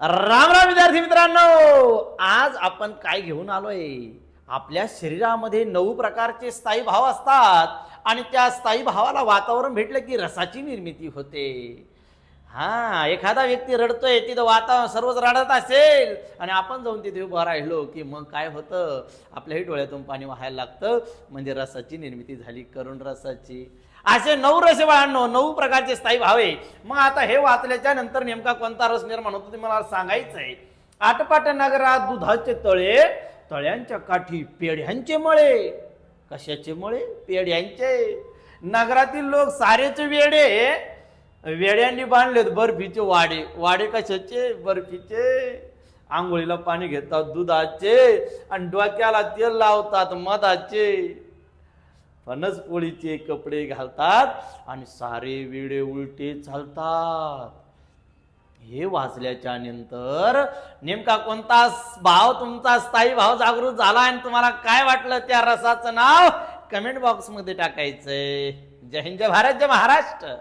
राम राम विद्यार्थी मित्रांनो! आज आपण काय घेऊन आलोय? आपल्या शरीरामध्ये नऊ प्रकारचे स्थायी भाव असतात आणि त्या स्थायी भावाला वातावरण भेटलं की रसाची निर्मिती होते. हा एखादा व्यक्ती रडतोय तिथं वातावरण सर्वच रडत असेल आणि आपण जाऊन तिथे उभं राहिलो की मग काय होतं? आपल्याही डोळ्यातून पाणी व्हायला लागतं. म्हणजे रसाची निर्मिती झाली करुण रसाची. असे नऊ रसे बाळांनो नऊ प्रकारचे स्थायी व्हावे मग आता हे वाचल्याच्या नंतर नेमका कोणता रस निर्माण होतो ते मला सांगायचं आहे आटपाट नगरात दुधाचे तळे तळ्यांच्या काठी पेढ्यांचे मळे. कशाचे मळे? पेढ्यांचे. नगरातील लोक सारेच वेडे. वेड्यांनी बांधलेत बर्फीचे वाडे. वाडे कशाचे? बर्फीचे. आंघोळीला पाणी घेतात दुधाचे आणि डोक्याला तेल लावतात मधाचे. फणस पोळीचे कपडे घालतात आणि सारे वेडे उलटे चालतात. हे वाचल्याच्या नंतर नेमका कोणता भाव तुमचा स्थायी भाव जागृत झाला आणि तुम्हाला काय वाटलं त्या रसाचं नाव? कमेंट बॉक्समध्ये टाकायचंय. जय हिंद जय भारत जय महाराष्ट्र.